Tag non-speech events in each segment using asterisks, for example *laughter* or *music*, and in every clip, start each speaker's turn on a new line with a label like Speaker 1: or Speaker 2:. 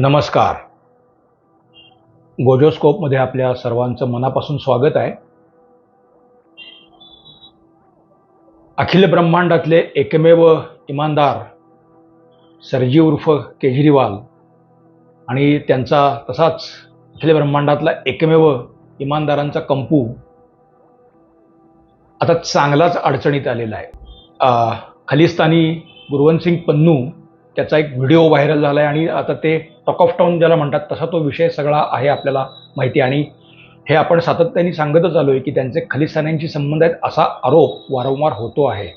Speaker 1: नमस्कार. गोजोस्कोपमध्ये आपल्या सर्वांचं मनापासून स्वागत आहे. अखिल ब्रह्मांडातले एकमेव इमानदार सरजी उर्फ केजरीवाल आणि त्यांचा तसाच अखिल ब्रह्मांडातला एकमेव इमानदारांचा कंपू आता चांगलाच अडचणीत आलेला आहे. खलिस्तानी गुरवंत सिंग पन्नू त्याचा एक व्हिडिओ व्हायरल झाला आहे आणि आता ते टॉक ऑफ टाऊन ज्याला म्हणतात तसा तो विषय सगळा आहे आपल्याला माहिती. आणि हे आपण सातत्याने सांगतच आलो आहे की त्यांचे खलिस्तान्यांशी संबंध आहेत असा आरोप वारंवार होतो आहे.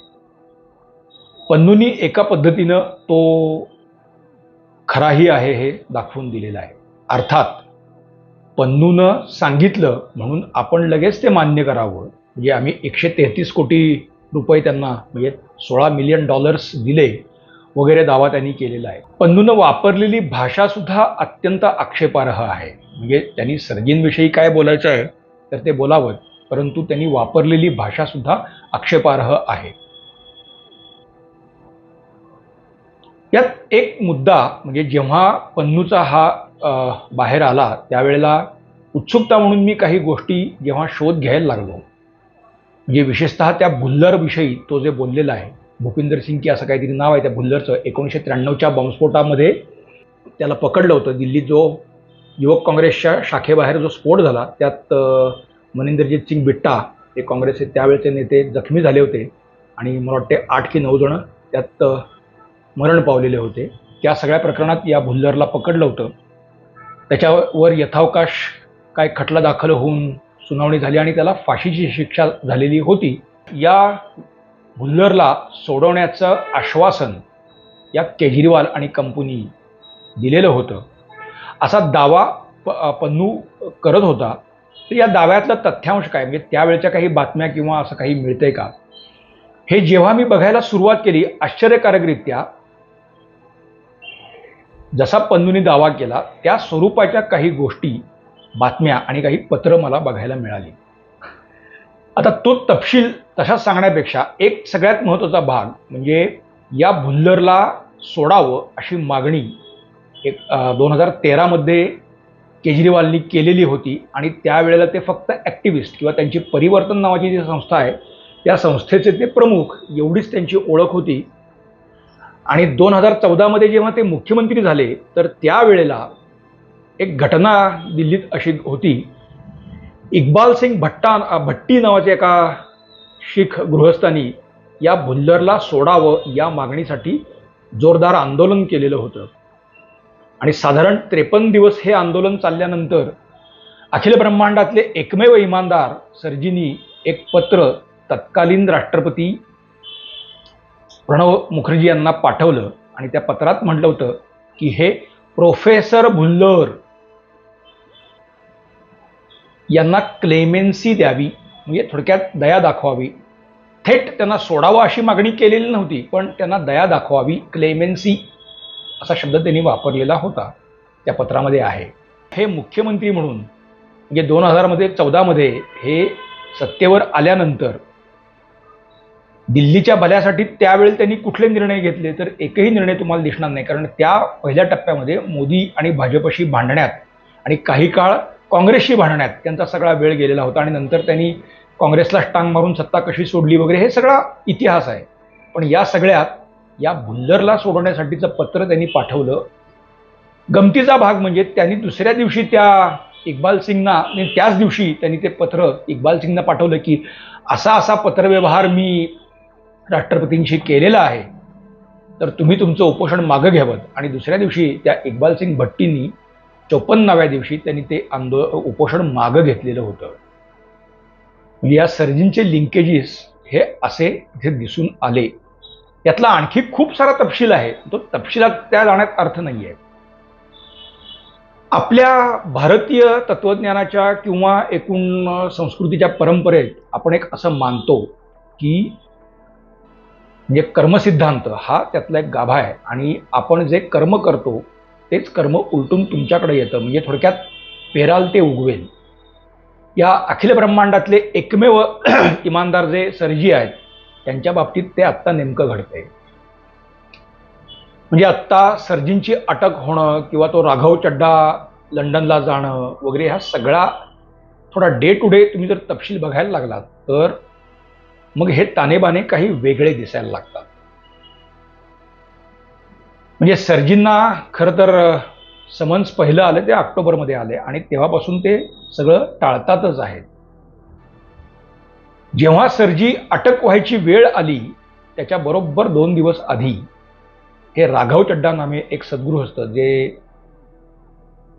Speaker 1: पन्नूंनी एका पद्धतीनं तो खराही आहे हे दाखवून दिलेलं आहे. अर्थात पन्नूनं सांगितलं म्हणून आपण लगेच ते मान्य करावं. म्हणजे आम्ही एकशे तेहतीस कोटी रुपये त्यांना म्हणजे सोळा मिलियन डॉलर्स दिले. वगैरे दावा त्यांनी केलेला आहे. पन्नूनं वापरलेली भाषा सुद्धा अत्यंत आक्षेपार्ह आहे. म्हणजे त्यांनी सर्जींविषयी काय बोलायचं आहे तर ते बोलावं परंतु त्यांनी वापरलेली भाषा सुद्धा आक्षेपार्ह आहे. यात एक मुद्दा म्हणजे जेव्हा पन्नूचा हा बाहेर आला त्यावेळेला उत्सुकता म्हणून मी काही गोष्टी जेव्हा शोध घ्यायला लागलो म्हणजे विशेषतः त्या भुल्लरविषयी तो जे बोललेला आहे भूपिंदर सिंग की असं काहीतरी नाव आहे त्या भुल्लरचं एकोणीसशे त्र्याण्णवच्या बॉम्बस्फोटामध्ये त्याला पकडलं होतं. दिल्लीत जो युवक काँग्रेसच्या शाखेबाहेर जो स्फोट झाला त्यात मनिंदरजीत सिंग बिट्टा हे काँग्रेसचे त्यावेळेचे नेते जखमी झाले होते आणि मला वाटते आठ की नऊ जणं त्यात मरण पावलेले होते. त्या सगळ्या प्रकरणात या भुल्लरला पकडलं होतं. त्याच्यावर यथावकाश काय खटला दाखल होऊन सुनावणी झाली आणि त्याला फाशीची शिक्षा झालेली होती. या भुल्लरला सोडवण्याचं आश्वासन या केजरीवाल आणि कंपनी दिलेलं होतं. असा दावा प पन्नू करत होता. तर या दाव्यातलं तथ्यांश काय? म्हणजे त्यावेळच्या काही बातम्या किंवा असं काही मिळतंय का? हे जेव्हा मी बघायला सुरुवात केली आश्चर्यकारकरित्या जसा पन्नूने दावा केला त्या स्वरूपाच्या काही गोष्टी बातम्या आणि काही पत्र मला बघायला मिळाली. आता तो तपशील तशाच सांगण्यापेक्षा एक सगळ्यात महत्त्वाचा भाग म्हणजे या भुल्लरला सोडावं अशी मागणी एक दोन हजार तेरामध्ये केजरीवालनी केलेली होती आणि त्यावेळेला ते फक्त ॲक्टिव्हिस्ट किंवा त्यांची परिवर्तन नावाची जी संस्था आहे त्या संस्थेचे ते प्रमुख एवढीच त्यांची ओळख होती. आणि दोन हजार चौदामध्ये जेव्हा ते मुख्यमंत्री झाले तर त्यावेळेला एक घटना दिल्लीत अशी होती इक्बाल सिंग भट्टा भट्टी नावाच्या एका शीख गृहस्थांनी या भुल्लरला सोडावं या मागणीसाठी जोरदार आंदोलन केलेलं होतं. आणि साधारण त्रेपन्न दिवस हे आंदोलन चालल्यानंतर अखिल ब्रह्मांडातले एकमेव इमानदार सरजीनी एक पत्र तत्कालीन राष्ट्रपती प्रणव मुखर्जी यांना पाठवलं आणि त्या पत्रात म्हटलं होतं की हे प्रोफेसर भुल्लर यांना क्लेमेन्सी द्यावी म्हणजे थोडक्यात दया दाखवावी. थेट त्यांना सोडावं अशी मागणी केलेली नव्हती पण त्यांना दया दाखवावी क्लेमेन्सी असा शब्द त्यांनी वापरलेला होता त्या पत्रामध्ये आहे. हे मुख्यमंत्री म्हणून म्हणजे दोन हजारमध्ये चौदामध्ये हे सत्तेवर आल्यानंतर दिल्लीच्या भल्यासाठी त्यावेळी त्यांनी कुठले निर्णय घेतले तर एकही निर्णय तुम्हाला दिसणार नाही. कारण त्या पहिल्या टप्प्यामध्ये मोदी आणि भाजपशी भांडण्यात आणि काही काळ काँग्रेसशी भांडण्यात त्यांचा सगळा वेळ गेलेला होता आणि नंतर त्यांनी काँग्रेसला टांग मारून सत्ता कशी सोडली वगैरे हे सगळा इतिहास आहे. पण या सगळ्यात या भुल्लरला सोडवण्यासाठीचं पत्र त्यांनी पाठवलं. गमतीचा भाग म्हणजे त्यांनी दुसऱ्या दिवशी त्या इक्बाल सिंगना आणि त्याच दिवशी त्यांनी ते पत्र इक्बाल सिंगना पाठवलं की असा असा पत्रव्यवहार मी राष्ट्रपतींशी केलेला आहे. तर तुम्ही तुमचं उपोषण मागं घ्यावं. आणि दुसऱ्या दिवशी त्या इक्बाल सिंग भट्टींनी चौपन्नाव्या दिवशी त्यांनी ते आंदो उपोषण मागं घेतलेलं होतं. म्हणजे या सर्जींचे लिंकेजेस हे असे इथे दिसून आले. यातला आणखी खूप सारा तपशील आहे. तो तपशिलात त्या जाण्यात अर्थ नाही आहे आपल्या भारतीय तत्वज्ञानाच्या किंवा एकूण संस्कृतीच्या परंपरेत आपण एक असं मानतो की म्हणजे कर्मसिद्धांत हा त्यातला एक गाभा आहे. आणि आपण जे कर्म करतो तेच कर्म उलटून तुमच्याकडे येतं. म्हणजे थोडक्यात पेराल ते उगवेल. या अखिल ब्रह्मांडातले एकमेव *clears throat* इमानदार जे सरजी आहेत त्यांच्या बाबतीत ते आत्ता नेमकं घडतंय. म्हणजे आत्ता सर्जींची अटक होणं किंवा तो राघव चड्डा लंडनला जाणं वगैरे हा सगळा थोडा डे टू डे तुम्ही जर तपशील बघायला लागलात तर मग हे तानेबाने काही वेगळे दिसायला लागतात. म्हणजे सर्जींना खरं तर समन्स पहिलं आलं ते ऑक्टोबरमध्ये आले आणि तेव्हापासून ते सगळं टाळतातच आहेत. जेव्हा सर्जी अटक व्हायची वेळ आली त्याच्या बरोबर दोन दिवस आधी हे राघव चड्डा नामे एक सद्गृहस्थ जे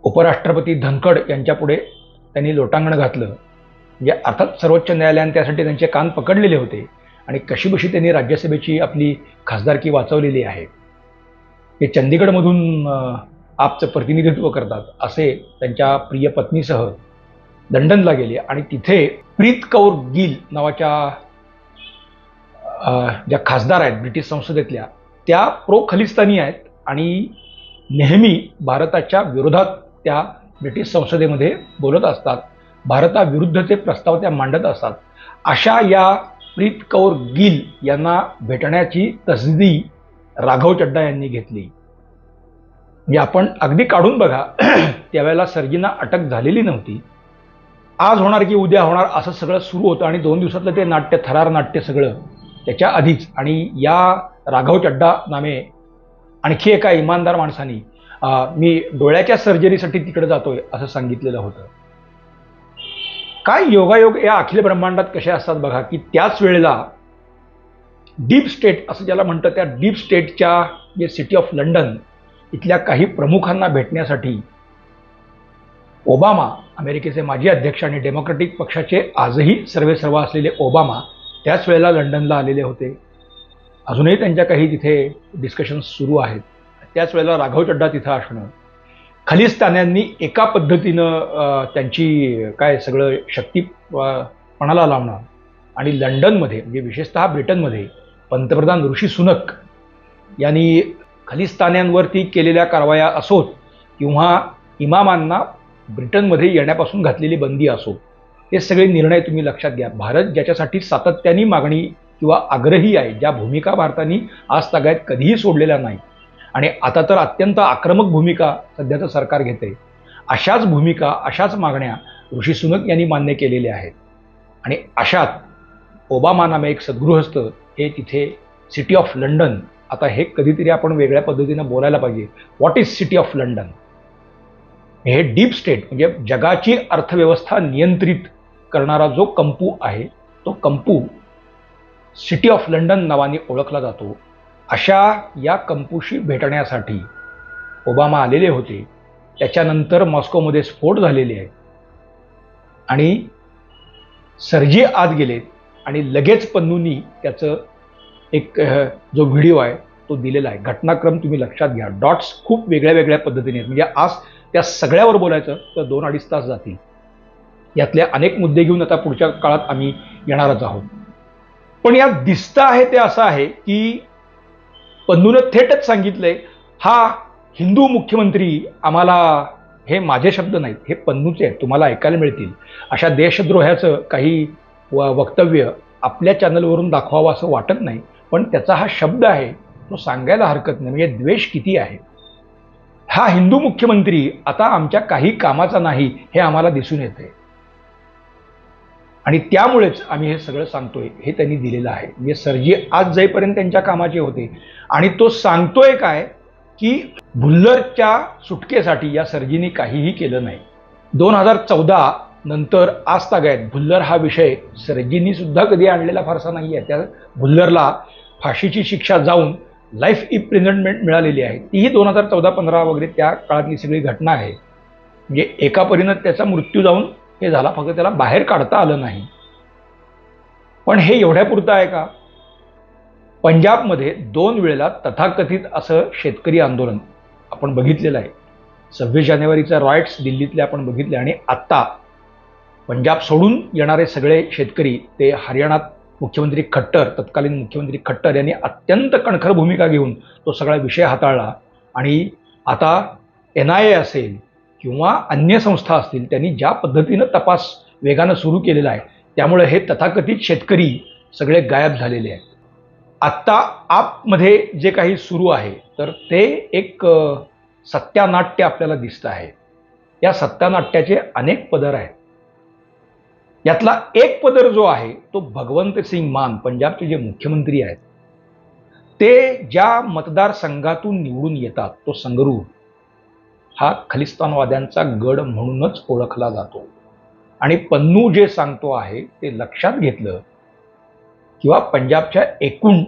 Speaker 1: उपराष्ट्रपती धनखड यांच्यापुढे त्यांनी लोटांगण घातलं म्हणजे अर्थात सर्वोच्च न्यायालयाने त्यासाठी त्यांचे कान पकडलेले होते आणि कशीबशी त्यांनी राज्यसभेची आपली खासदारकी वाचवलेली आहे. ते चंदीगडमधून आपचं प्रतिनिधित्व करतात असे त्यांच्या प्रिय पत्नीसह लंडनला गेले. आणि तिथे प्रीत कौर गिल नावाच्या ज्या खासदार आहेत ब्रिटिश संसदेतल्या त्या प्रो खलिस्तानी आहेत आणि नेहमी भारताच्या विरोधात त्या ब्रिटिश संसदेमध्ये बोलत असतात. भारताविरुद्धचे प्रस्ताव त्या मांडत असतात. अशा या प्रीत कौर गिल यांना भेटण्याची तसदी राघव चड्डा यांनी घेतली. म्हणजे आपण अगदी काढून बघा. *clears throat* त्यावेळेला सर्जीना अटक झालेली नव्हती. आज होणार की उद्या होणार असं सगळं सुरू होतं आणि दोन दिवसातलं ते नाट्य थरार नाट्य सगळं त्याच्या आधीच. आणि या राघव चड्डा नामे आणखी एका इमानदार माणसानी मी डोळ्याच्या सर्जरीसाठी तिकडे जातोय असं सांगितलेलं होतं. काय योगायोग या अखिल ब्रह्मांडात कसे असतात बघा की त्याच वेळेला डीप स्टेट असं ज्याला म्हणतं त्या डीप स्टेटच्या जे सिटी ऑफ लंडन इथल्या काही प्रमुखांना भेटण्यासाठी ओबामा अमेरिकेचे माजी अध्यक्ष आणि डेमोक्रेटिक पक्षाचे आजही सर्वेसर्वा असलेले ओबामा त्याच वेळेला लंडनला आलेले होते. अजूनही त्यांच्या काही तिथे डिस्कशन्स सुरू आहेत. त्याच वेळेला राघव चड्डा तिथं असणं. खलिस्तान्यांनी एका पद्धतीनं त्यांची काय सगळं शक्ती पणाला लावणं. आणि लंडनमध्ये म्हणजे विशेषतः ब्रिटनमध्ये पंतप्रधान ऋषी सुनक यांनी खलिस्तान्यांवरती केलेल्या कारवाया असोत किंवा इमामांना ब्रिटनमध्ये येण्यापासून घातलेली बंदी असो हे सगळे निर्णय तुम्ही लक्षात घ्या. भारत ज्याच्यासाठी सातत्याने मागणी किंवा आग्रही आहे ज्या भूमिका भारताने आज तागायत कधीही सोडलेल्या नाही आणि आता तर अत्यंत आक्रमक भूमिका सध्याचं सरकार घेते अशाच भूमिका अशाच मागण्या ऋषी सुनक यांनी मान्य केलेल्या आहेत. आणि अशात ओबामा नामे एक सद्गृहस्थ हे तिथे सिटी ऑफ लंडन आता हे कधीतरी आपण वेगळ्या पद्धतीनं बोलायला पाहिजे. What is city of London हे डीप स्टेट म्हणजे जगाची अर्थव्यवस्था नियंत्रित करणारा जो कंपू आहे तो कंपू सिटी ऑफ लंडन नावाने ओळखला जातो. अशा या कंपूशी भेटण्यासाठी ओबामा आलेले होते. त्याच्यानंतर मॉस्कोमध्ये स्फोट झालेले आहेत. आणि सर्जी आत गेलेत. आणि लगेच पन्नूनी त्याचं एक जो व्हिडिओ आहे तो दिलेला आहे. घटनाक्रम तुम्ही लक्षात घ्या. डॉट्स खूप वेगळ्या वेगळ्या पद्धतीने आहेत. म्हणजे आज त्या सगळ्यावर बोलायचं तर दोन अडीच तास जातील. यातले अनेक मुद्दे घेऊन आता पुढच्या काळात आम्ही येणारच आहोत. पण यात दिसतं आहे ते असं आहे की पन्नूनं थेटच सांगितलंय हा हिंदू मुख्यमंत्री आम्हाला हे माझे शब्द नाहीत हे पन्नूचे आहेत तुम्हाला ऐकायला मिळतील. अशा देशद्रोहाचं काही व वक्तव्य आपल्या चॅनलवरून दाखवावं असं वाटत नाही पण त्याचा हा शब्द आहे तो सांगायला हरकत नाही म्हणजे द्वेष किती आहे? हा हिंदू मुख्यमंत्री आता आमच्या काही कामाचा नाही हे आम्हाला दिसून येते आणि त्यामुळेच आम्ही हे सगळं सांगतोय हे त्यांनी दिलेलं आहे. म्हणजे सरजी आज जाईपर्यंत त्यांच्या कामाचे होते. आणि तो सांगतोय काय की भुल्लरच्या सुटकेसाठी या सरजीने काहीही केलं नाही. दोन हजार चौदा नंतर आज भुल्लर हा विषय सर्जींनी सुद्धा कधी आणलेला फारसा नाही आहे त्या भुल्लरला फाशीची शिक्षा जाऊन लाईफ इम्प्रिझनमेंट मिळालेली आहे. तीही दोन हजार चौदा पंधरा वगैरे त्या काळातली सगळी घटना आहे. म्हणजे एका परीनं त्याचा मृत्यू जाऊन हे झाला. फक्त त्याला बाहेर काढता आलं नाही. पण हे एवढ्यापुरतं आहे का? पंजाबमध्ये दोन वेळेला तथाकथित असं शेतकरी आंदोलन आपण बघितलेलं आहे. सव्वीस जानेवारीचा रॉयट्स दिल्लीतले आपण बघितले आणि आत्ता पंजाब सोडून येणारे सगळे शेतकरी ते हरियाणात मुख्यमंत्री खट्टर तत्कालीन मुख्यमंत्री खट्टर यांनी अत्यंत कणखर भूमिका घेऊन तो सगळा विषय हाताळला. आणि आता एन आय ए असेल किंवा अन्य संस्था असतील त्यांनी ज्या पद्धतीनं तपास वेगानं सुरू केलेला आहे त्यामुळे हे तथाकथित शेतकरी सगळे गायब झालेले आहेत. आत्ता आपमध्ये जे काही सुरू आहे तर ते एक सत्यानाट्य आपल्याला दिसतं आहे. या सत्यानाट्याचे अनेक पदर आहेत. यातला एक पदर जो आहे तो भगवंत सिंग मान पंजाबचे जे मुख्यमंत्री आहेत ते ज्या मतदारसंघातून निवडून येतात तो संगरूर हा खलिस्तानवाद्यांचा गड म्हणूनच ओळखला जातो. आणि पन्नू जे सांगतो आहे ते लक्षात घेतलं किंवा पंजाबच्या एकूण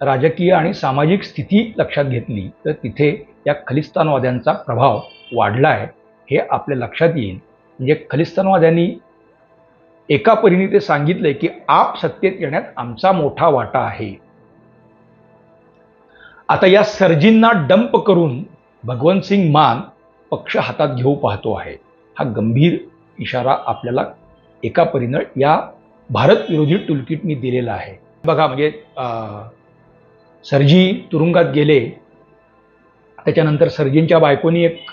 Speaker 1: राजकीय आणि सामाजिक स्थिती लक्षात घेतली तर तिथे या खलिस्तानवाद्यांचा प्रभाव वाढला आहे हे आपल्या लक्षात येईल. म्हणजे खलिस्तानवाद्यांनी एका परीने ते सांगितलंय की आप सत्तेत येण्यात आमचा मोठा वाटा आहे. आता या सर्जींना डंप करून भगवंत सिंग मान पक्ष हातात घेऊ पाहतो आहे. हा गंभीर इशारा आपल्याला एका परीनं या भारत विरोधी टुलकिटनी दिलेला आहे. बघा म्हणजे सरजी तुरुंगात गेले. त्याच्यानंतर सरजींच्या बायकोनी एक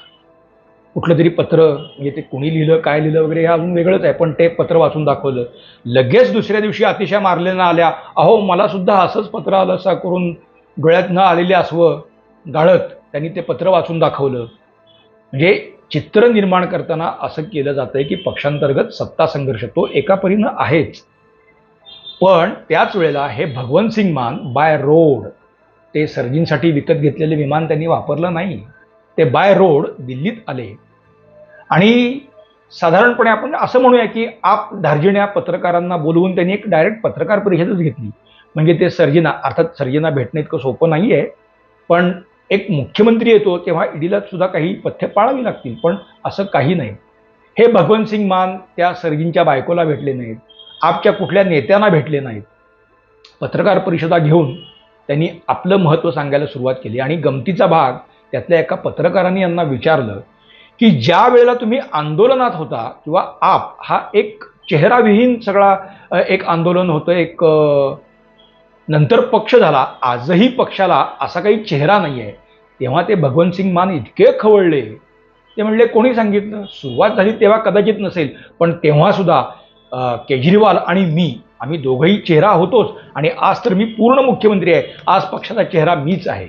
Speaker 1: कुठलं तरी पत्र म्हणजे ते कुणी लिहिलं काय लिहिलं वगैरे हे अजून वेगळंच आहे. पण ते पत्र वाचून दाखवलं. लगेच दुसऱ्या दिवशी अतिशय मारलेल्या आल्या. अहो मला सुद्धा असंच पत्र आलं असा करून डोळ्यात न आलेले असवं गाळत त्यांनी ते पत्र वाचून दाखवलं. म्हणजे चित्र निर्माण करताना असं केलं जातंय की पक्षांतर्गत सत्ता संघर्ष तो एका परीनं आहेच. पण त्याच वेळेला हे भगवंत सिंग मान बाय रोड ते सर्जींसाठी विकत घेतलेले विमान त्यांनी वापरलं नाही. ते बाय रोड दिल्लीत आले. आणि साधारणपणे आपण असं म्हणूया की आप धार्जिण्या पत्रकारांना बोलवून त्यांनी एक डायरेक्ट पत्रकार परिषदच घेतली. म्हणजे ते सर्जिना अर्थात सर्जिना भेटणं इतकं सोपं नाही आहे पण एक मुख्यमंत्री येतो तेव्हा ईडीला सुद्धा काही पथ्य पाळावी लागतील पण असं काही नाही. हे भगवंत सिंग मान त्या सर्जींच्या बायकोला भेटले नाहीत. आपच्या कुठल्या नेत्यांना भेटले नाहीत. पत्रकार परिषदा घेऊन त्यांनी आपलं महत्त्व सांगायला सुरुवात केली आणि गमतीचा भाग त्यातल्या एका पत्रकाराने यांना विचारलं की ज्या वेळेला तुम्ही आंदोलनात होता किंवा आप हा एक चेहराविहीन सगळा एक आंदोलन होतं एक नंतर पक्ष झाला आजही पक्षाला असा काही चेहरा नाही आहे तेव्हा ते भगवंत सिंग मान इतके खवळले. ते म्हणले कोणी सांगितलं? सुरुवात झाली तेव्हा कदाचित नसेल पण तेव्हासुद्धा केजरीवाल आणि मी आम्ही दोघंही चेहरा होतोच आणि आज तर मी पूर्ण मुख्यमंत्री आहे. आज पक्षाचा चेहरा मीच आहे.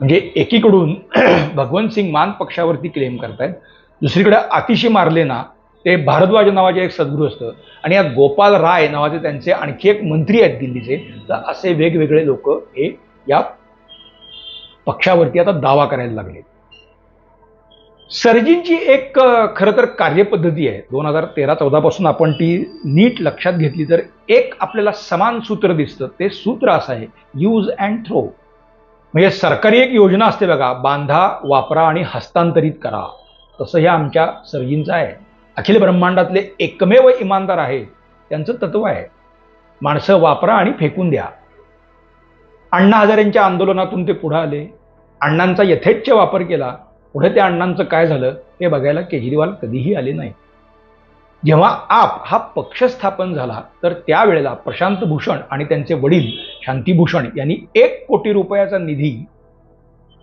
Speaker 1: म्हणजे एकीकडून *clears throat* भगवंत सिंग मान पक्षावरती क्लेम करतायत. दुसरीकडे अतिशी मारले ना ते भारद्वाज नावाचे एक सद्गुरू असतं. आणि या गोपाल राय नावाचे त्यांचे आणखी एक मंत्री आहेत दिल्लीचे. तर असे वेगवेगळे लोक हे या पक्षावरती आता दावा करायला लागले सर्जींची एक खरं तर कार्यपद्धती आहे. दोन हजार तेरा चौदापासून आपण ती नीट लक्षात घेतली तर एक आपल्याला समान सूत्र दिसतं. ते सूत्र असं आहे यूज अँड थ्रो म्हणजे सरकारी एक योजना असते बघा बांधा वापरा आणि हस्तांतरित करा. तसं हे आमच्या सर्जींचं आहे. अखिल ब्रह्मांडातले एकमेव इमानदार आहेत त्यांचं तत्व आहे. माणसं वापरा आणि फेकून द्या. अण्णा हजारेंच्या आंदोलनातून ते पुढे आले. अण्णांचा यथेच्छ वापर केला. पुढे त्या अण्णांचं काय झालं हे बघायला केजरीवाल कधीही आले नाही जेव्हा आप हा पक्ष स्थापन झाला तर त्यावेळेला प्रशांत भूषण आणि त्यांचे वडील शांतीभूषण यांनी एक कोटी रुपयाचा निधी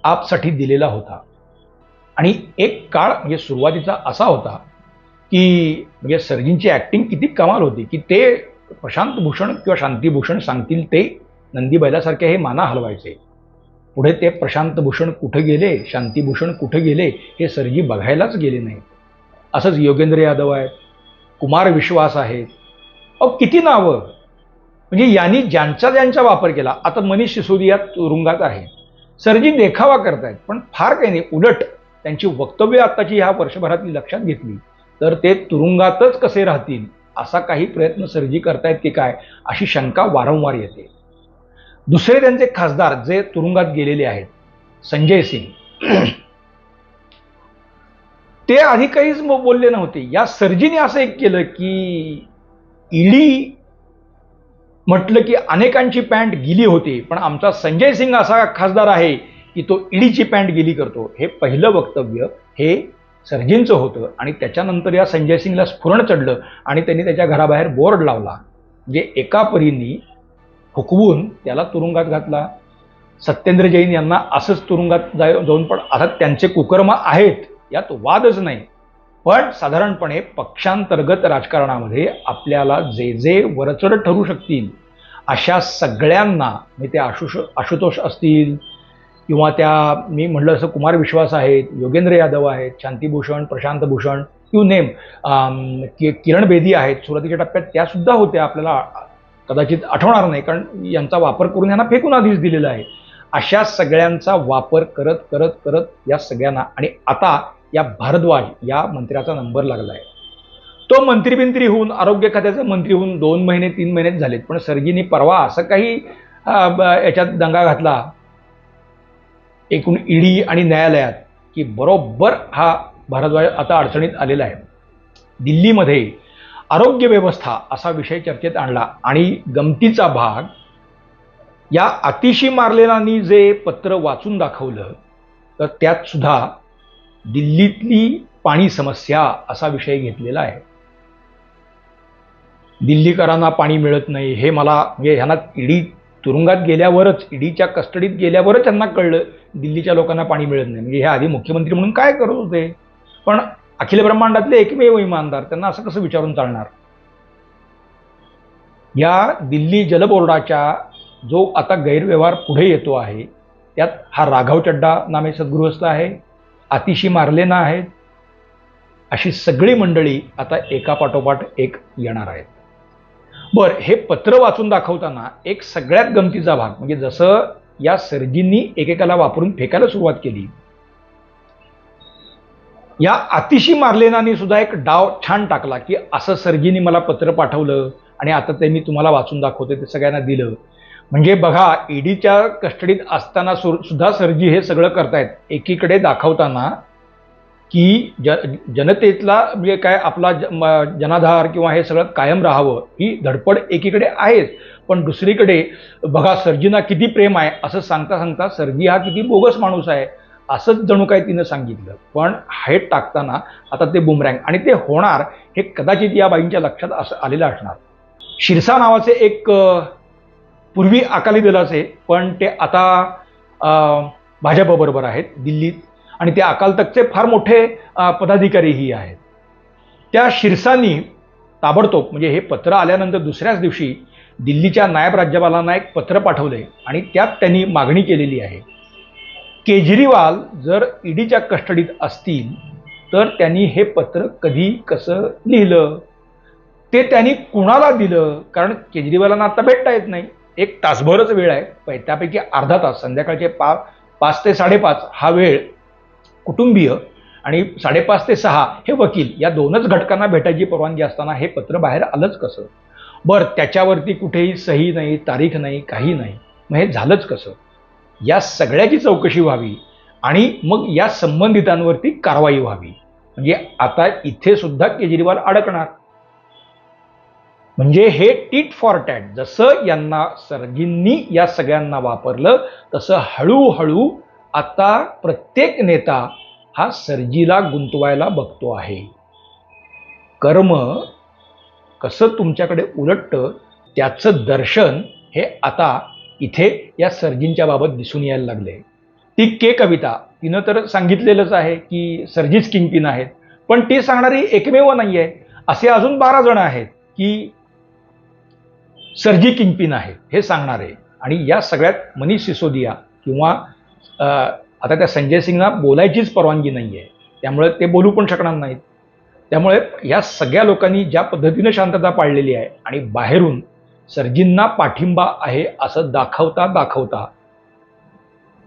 Speaker 1: आपसाठी दिलेला होता. आणि एक काळ म्हणजे सुरुवातीचा असा होता की म्हणजे सर्जींची ॲक्टिंग किती कमाल होती की ते प्रशांत भूषण किंवा शांतीभूषण सांगतील ते नंदीबैलासारखे हे माना हलवायचे. पुढे ते प्रशांत भूषण कुठं गेले शांतीभूषण कुठे गेले हे सरजी बघायलाच गेले नाही असंच योगेंद्र यादव आहेत कुमार विश्वास आहेत. अहो किती नावं? म्हणजे यांनी ज्यांचा ज्यांचा वापर केला आता मनीष सिसोदिया तुरुंगात आहे. सरजी देखावा करतायत पण फार काही नाही. उलट त्यांची वक्तव्य आत्ताची ह्या वर्षभरातली लक्षात घेतली. तर ते तुरुंगातच कसे राहतील असा काही प्रयत्न सरजी करतायत की काय अशी शंका वारंवार येते. दुसरे त्यांचे खासदार जे तुरुंगात गेलेले आहेत संजय सिंग. ते आधी काहीच मो- बोलले नव्हते. या सर्जीने असं एक केलं की ईडी म्हटलं की अनेकांची पॅन्ट गिली होती पण आमचा संजय सिंग असा खासदार आहे की तो ईडीची पॅन्ट गिली करतो. हे पहिलं वक्तव्य हे सर्जींचं होतं आणि त्याच्यानंतर या संजय सिंगला स्फुरण चढलं आणि त्यांनी त्याच्या घराबाहेर बोर्ड लावला जे एका परींनी हुकवून त्याला तुरुंगात घातला. सत्येंद्र जैन यांना असंच तुरुंगात जाय जाऊन पण आता त्यांचे कुकर्म आहेत. यात वादच नाही. पण साधारणपणे पक्षांतर्गत राजकारणामध्ये आपल्याला जे जे वरचढ ठरू शकतील अशा सगळ्यांना मी ते आशुष आशुतोष असतील किंवा त्या मी म्हटलं असं कुमार विश्वास आहेत योगेंद्र यादव आहेत शांतीभूषण प्रशांत भूषण यू नेम कि किरण बेदी आहेत सुरुवातीच्या टप्प्यात त्यासुद्धा होत्या. आपल्याला कदाचित आठवणार नाही कारण यांचा वापर करून यांना फेकून आधीच दिलेला आहे. अशा सगळ्यांचा वापर करत करत करत या सगळ्यांना आणि आता या भारद्वाज या मंत्र्याचा नंबर लागला आहे तो मंत्रीबिंत्री होऊन आरोग्य खात्याचा मंत्री होऊन दोन महिने तीन महिनेच झालेत. पण सर्गीनी परवा असं काही याच्यात दंगा घातला. एकूण ईडी आणि न्यायालयात की बरोबर हा भारद्वाज आता अडचणीत आलेला आहे. दिल्लीमध्ये आरोग्य व्यवस्था असा विषय चर्चेत आणला आणि गमतीचा भाग या अतिशी मारलेलांनी जे पत्र वाचून दाखवलं तर त्यात सुद्धा दिल्लीतली पाणी समस्या असा विषय घेतलेला आहे. दिल्लीकरांना पाणी मिळत नाही हे मला म्हणजे ह्यांना ईडी तुरुंगात गेल्यावरच ईडीच्या कस्टडीत गेल्यावरच त्यांना कळलं दिल्लीच्या लोकांना पाणी मिळत नाही. म्हणजे हे आधी मुख्यमंत्री म्हणून काय करत होते? पण अखिल ब्रह्मांडातले एकमेव इमानदार त्यांना असं कसं विचारून चालणार? या दिल्ली जलबोर्डाच्या जो आता गैरव्यवहार पुढे येतो आहे त्यात हा राघव चड्डा नामे सद्गृहस्थ आहे. आतिशी मारलेना आहेत अशी सगळी मंडळी आता एकापाठोपाठ एक येणार आहेत. बर हे पत्र वाचून दाखवताना एक सगळ्यात गमतीचा भाग म्हणजे जसं या सर्जींनी एकेकाला वापरून फेकायला सुरुवात केली या अतिशी मार्लेनाने सुद्धा एक डाव छान टाकला की असं सर्जींनी मला पत्र पाठवलं आणि आता ते मी तुम्हाला वाचून दाखवते ते सगळ्यांना दिलं. म्हणजे बघा ईडीच्या कस्टडीत असताना सु- सुद्धा सरजी हे सगळं करतायत. एकीकडे दाखवताना की ज जनतेतला म्हणजे काय आपला ज- म- जनाधार किंवा हे सगळं कायम राहावं ही धडपड एकीकडे आहेच. पण दुसरीकडे बघा सर्जीना किती प्रेम आहे असं सांगता सांगता सर्जी हा किती बोगस माणूस आहे असंच जणू काय तिनं सांगितलं. पण हे टाकताना आता ते बुमरँग आणि ते होणार हे कदाचित या बाईंच्या लक्षात असं आलेलं असणार. शिरसा नावाचे एक पूर्वी अकाली दलाचे पण ते आता भाजपबरोबर आहेत दिल्लीत. आणि ते अकाल तकचे फार मोठे पदाधिकारीही आहेत. त्या शिरसानी ताबडतोब म्हणजे हे पत्र आल्यानंतर दुसऱ्याच दिवशी दिल्लीच्या नायब राज्यपालांना एक पत्र पाठवले आणि त्यात त्यांनी मागणी केलेली आहे. केजरीवाल जर ईडीच्या कस्टडीत असतील तर त्यांनी हे पत्र कधी कसं लिहिलं? ते त्यांनी कुणाला दिलं? कारण केजरीवालांना आता भेटता येत नाही. एक तासभरच वेळ आहे पण त्यापैकी अर्धा तास संध्याकाळचे पा पाच ते साडेपाच हा वेळ कुटुंबीय आणि साडेपाच ते सहा हे वकील या दोनच घटकांना भेटायची परवानगी असताना हे पत्र बाहेर आलंच कसं? बरं त्याच्यावरती कुठेही सही नाही तारीख नाही काही नाही. मग हे झालंच कसं? या सगळ्याची चौकशी व्हावी आणि मग या संबंधितांवरती कारवाई व्हावी. म्हणजे आता इथे सुद्धा केजरीवाल अडकणार. म्हणजे हे टीट फॉर टॅट जसं यांना सर्गींनी या सगळ्यांना वापरलं तसं हळूहळू आता प्रत्येक नेता हा सर्जीला गुंतवायला बघतो आहे. कर्म कसं तुमच्याकडे उलटतं त्याचं दर्शन हे आता इथे या सर्जींच्या बाबत दिसून यायला लागले. ती के कविता तिनं तर सांगितलेलंच आहे की सर्जीच किंगपिन आहेत पण ती सांगणारी एकमेव नाही आहे असे अजून बारा जण आहेत की सर्जी किंगपिन आहे हे आहे. आणि या सगळ्यात मनीष सिसोदिया किंवा आता त्या संजय सिंगना बोलायचीच परवानगी नाही आहे त्यामुळे ते बोलू पण शकणार नाहीत. त्यामुळे या सगळ्या लोकांनी ज्या पद्धतीनं शांतता पाळलेली आहे आणि बाहेरून सर्जींना पाठिंबा आहे असं दाखवता दाखवता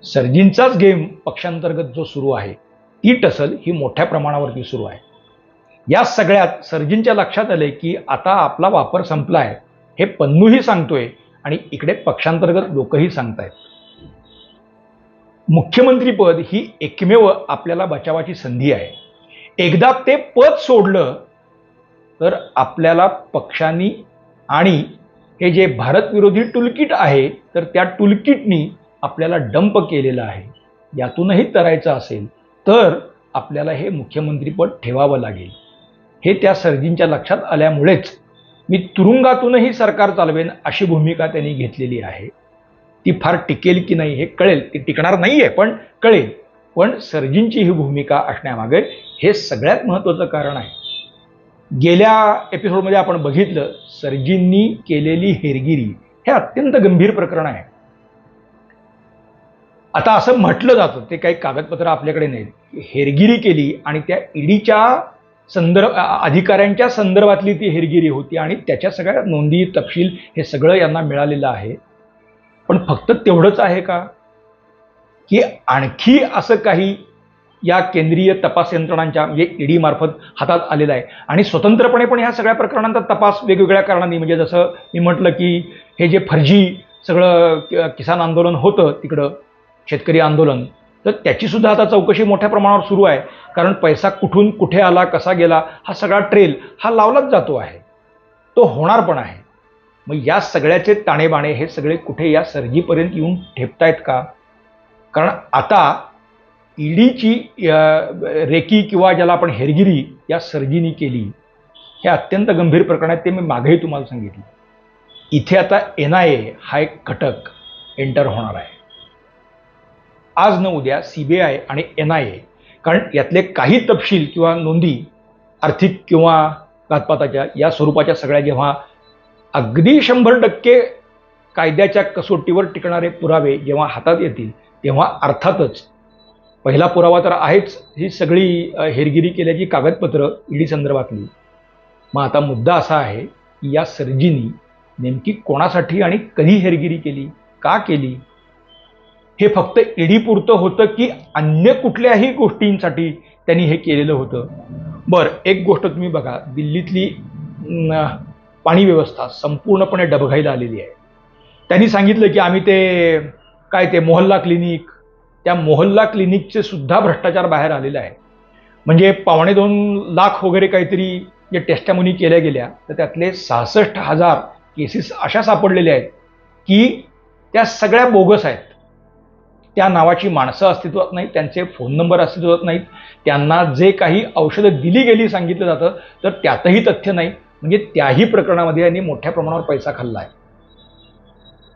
Speaker 1: सर्जींचाच गेम पक्षांतर्गत जो सुरू आहे ती टसल ही मोठ्या प्रमाणावरती सुरू आहे. या सगळ्यात सर्जींच्या लक्षात आले की आता आपला वापर संपला आहे हे पन्नूही सांगतोय आणि इकडे पक्षांतर्गत लोकही सांगतायत. मुख्यमंत्रीपद ही एकमेव आपल्याला बचावाची संधी आहे. एकदा ते पद सोडलं तर आपल्याला पक्षांनी आणि हे जे भारत विरोधी टुलकिट आहे तर त्या टुलकिटनी आपल्याला डंप केलेलं आहे. यातूनही तरायचं असेल तर आपल्याला हे मुख्यमंत्रीपद ठेवावं लागेल. हे त्या सर्जींच्या लक्षात आल्यामुळेच मी तुरुंगातूनही सरकार चालवेन अशी भूमिका त्यांनी घेतलेली आहे. ती फार टिकेल की नाही हे कळेल. ती टिकणार नाही आहे पण कळेल. पण सर्जींची ही भूमिका असण्यामागे हे सगळ्यात महत्त्वाचं कारण आहे. गेल्या एपिसोडमध्ये आपण बघितलं सर्जींनी केलेली हेरगिरी हे अत्यंत गंभीर प्रकरण आहे. आता असं म्हटलं जातं ते काही कागदपत्र आपल्याकडे नाहीत. हेरगिरी केली आणि त्या ईडीच्या संदर्भ अधिकाऱ्यांच्या संदर्भातली ती हेरगिरी होती आणि त्याच्या सगळ्या नोंदी तपशील हे सगळं यांना मिळालेलं आहे. पण फक्त तेवढंच आहे का? की आणखी असं काही या केंद्रीय तपास यंत्रणांच्या म्हणजे ईडी मार्फत हातात आलेलं आहे? आणि स्वतंत्रपणे पण ह्या सगळ्या प्रकरणांचा तपास वेगवेगळ्या कारणांनी म्हणजे जसं मी म्हटलं की हे जे फर्जी सगळं किसान आंदोलन होतं तिकडं शेतकरी आंदोलन तर त्याचीसुद्धा आता चौकशी मोठ्या प्रमाणावर सुरू आहे. कारण पैसा कुठून कुठे आला कसा गेला हा सगळा ट्रेल हा लावलाच जातो आहे. तो होणार पण आहे. मग या सगळ्याचे ताणेबाणे हे सगळे कुठे या सर्जीपर्यंत येऊन ठेपतायत का? कारण आता ईडीची रेकी किंवा ज्याला आपण हेरगिरी या सर्जीनी केली हे अत्यंत गंभीर प्रकरण आहे ते मी मागेही तुम्हाला सांगितलं. इथे आता एन आय ए हा एक घटक एंटर होणार आहे. आज न उद्या सी बी आय आणि एन आय ए. कारण यातले काही तपशील किंवा नोंदी आर्थिक किंवा घातपाताच्या या स्वरूपाच्या सगळ्या जेव्हा अगदी शंभर टक्के कायद्याच्या कसोटीवर टिकणारे पुरावे जेव्हा हातात येतील तेव्हा अर्थातच पहिला पुरावा तर आहेच ही सगळी हेरगिरी केल्याची कागदपत्र ईडी संदर्भातली. मग आता मुद्दा असा आहे की या सर्जीनी नेमकी कोणासाठी आणि कधी हेरगिरी केली का केली हे फक्त ईडीपुरतं होतं की अन्य कुठल्याही गोष्टींसाठी त्यांनी हे केलेलं होतं. बरं एक गोष्ट तुम्ही बघा. दिल्लीतली पाणी व्यवस्था संपूर्णपणे डबघाईला आलेली आहे. त्यांनी सांगितलं की आम्ही ते काय ते मोहल्ला क्लिनिक त्या मोहल्ला क्लिनिकचे सुद्धा भ्रष्टाचार बाहेर आलेला आहे. म्हणजे पावणे दोन लाख वगैरे काहीतरी जे टेस्टामुनी केल्या गेल्या तर त्यातले सहासष्ट हजार केसेस अशा सापडलेल्या आहेत की त्या सगळ्या बोगस आहेत. त्या नावाची माणसं अस्तित्वात नाहीत त्यांचे फोन नंबर अस्तित्वात नाहीत. त्यांना जे काही औषधं दिली गेली सांगितलं जातं तर त्यातही तथ्य नाही. म्हणजे त्याही प्रकरणामध्ये यांनी मोठ्या प्रमाणावर पैसा खाल्ला आहे.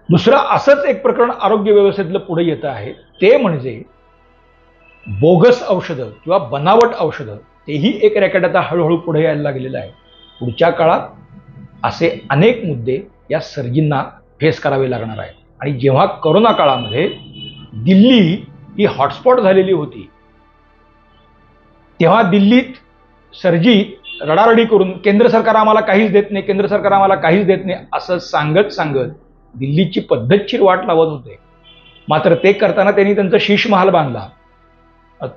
Speaker 1: दुसरं असंच एक प्रकरण आरोग्य व्यवस्थेतलं पुढे येतं आहे. ते म्हणजे बोगस औषधं किंवा बनावट औषधं तेही एक रॅकेट आता हळूहळू पुढे यायला लागलेलं आहे. पुढच्या काळात असे अनेक मुद्दे या सर्जींना फेस करावे लागणार आहे आणि जेव्हा करोना काळामध्ये दिल्ली ही हॉटस्पॉट झालेली होती. तेव्हा दिल्लीत सर्जीत रडारडी करून केंद्र सरकार आम्हाला काहीच देत नाही केंद्र सरकार आम्हाला काहीच देत नाही असं सांगत सांगत दिल्लीची पद्धतशीर वाट लावत होते. मात्र ते करताना त्यांनी त्यांचा शीश महाल बांधला.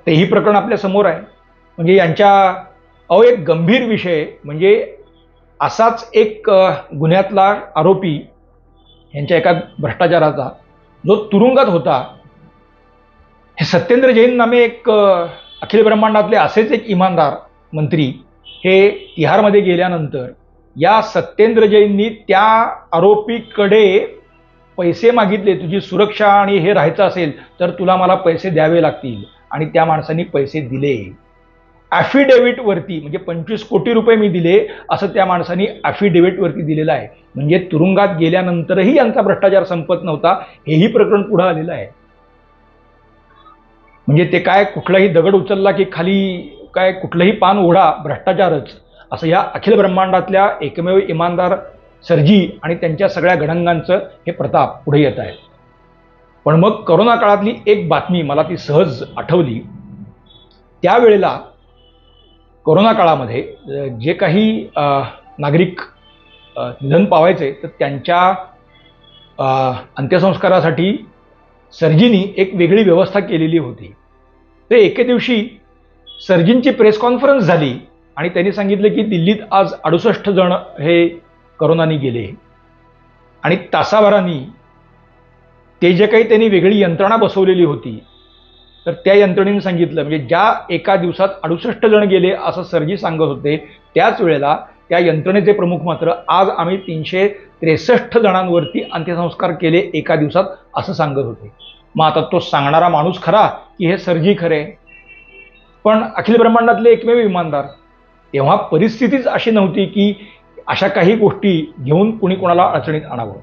Speaker 1: तेही प्रकरण आपल्यासमोर आहे. म्हणजे यांच्या अहो एक गंभीर विषय म्हणजे असाच एक गुन्ह्यातला आरोपी यांच्या एका भ्रष्टाचाराचा जो तुरुंगात होता हे सत्येंद्र जैन नामे एक अखिल ब्रह्मांडातले असेच एक इमानदार मंत्री हे तिहारमध्ये गेल्यानंतर या सत्येंद्र जैननी त्या आरोपीकडे पैसे मागितले. तुझी सुरक्षा आणि हे राहायचं असेल तर तुला मला पैसे द्यावे लागतील आणि त्या माणसांनी पैसे दिले. ॲफिडेव्हिटवरती म्हणजे पंचवीस कोटी रुपये मी दिले असं त्या माणसांनी ॲफिडेव्हिटवरती दिलेलं आहे. म्हणजे तुरुंगात गेल्यानंतरही यांचा भ्रष्टाचार संपत नव्हता. हेही प्रकरण पुढं आलेलं आहे. म्हणजे ते काय कुठलाही दगड उचलला की खाली काय कुठलंही पान ओढा भ्रष्टाचारच. असं या अखिल ब्रह्मांडातल्या एकमेव इमानदार सर्जी आणि त्यांच्या सगळ्या घडंगांचं हे प्रताप पुढे येत आहे पण मग करोना काळातली एक बातमी मला ती सहज आठवली. त्यावेळेला करोना काळामध्ये जे काही नागरिक निधन पावायचे तर त्यांच्या अंत्यसंस्कारासाठी सर्जीनी एक वेगळी व्यवस्था केलेली होती. ते एके दिवशी सर्जींची प्रेस कॉन्फरन्स झाली आणि त्यांनी सांगितलं की दिल्लीत आज अडुसष्ट जण हे करोनाने गेले. आणि तासाभरानी ते जे काही त्यांनी वेगळी यंत्रणा बसवलेली होती तर त्या यंत्रणेने सांगितलं म्हणजे ज्या एका दिवसात अडुसष्ट जण गेले असं सरजी सांगत होते त्याच वेळेला त्या यंत्रणेचे प्रमुख मात्र आज आम्ही तीनशे त्रेसष्ट जणांवरती अंत्यसंस्कार केले एका दिवसात असं सांगत होते. मग आता तो सांगणारा माणूस खरा की हे सरजी खरे? पण अखिल ब्रह्मांडातले एकमेव इमानदार तेव्हा परिस्थितीच अशी नव्हती की अशा काही गोष्टी घेऊन कुणी कोणाला अडचणीत आणावं.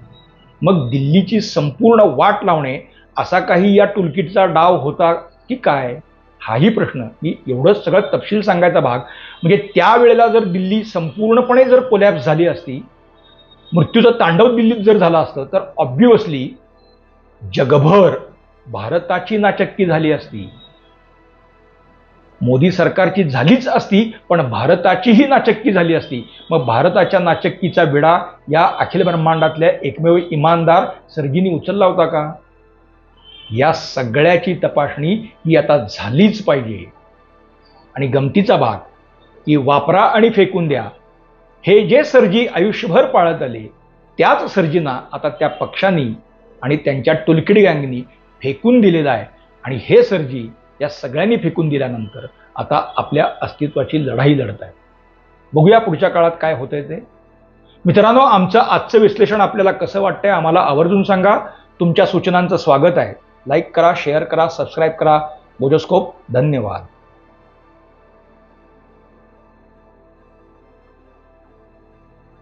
Speaker 1: मग दिल्लीची संपूर्ण वाट लावणे असा काही या टुलकिटचा डाव होता की काय? हाही प्रश्न. की एवढं सगळं तपशील सांगायचा भाग म्हणजे त्यावेळेला जर दिल्ली संपूर्णपणे जर कोलॅप्स झाली असती मृत्यूचं तांडव दिल्लीत जर झालं असतं तर ऑब्व्हियसली जगभर भारताची नाचक्की झाली असती. मोदी सरकारची झालीच असती पण भारताचीही नाचक्की झाली असती. मग भारताच्या नाचक्कीचा विडा या अखिल ब्रह्मांडातल्या एकमेव इमानदार सर्गीनी उचलला होता का? या सगळ्याची तपासणी ही आता झालीच पाहिजे. आणि गमतीचा भाग की वापरा आणि फेकून द्या. हे जे सर्जी आयुष्यभर पाळत आले त्याच सर्जींना आता त्या पक्षांनी आणि त्यांच्या टुलकिडी गँगनी फेकून दिलेलं आहे. आणि हे सर्जी या सगळ्यांनी फेकून दिल्यानंतर आता आपल्या अस्तित्वाची लढाई लढत आहे. बघूया पुढच्या काळात काय होतंय ते. मित्रांनो आमचं आजचं विश्लेषण आपल्याला कसं वाटतंय आम्हाला आवर्जून सांगा. तुमच्या सूचनांचं स्वागत आहे. लाईक करा शेअर करा सबस्क्राईब करा। मोजोस्कोप धन्यवाद।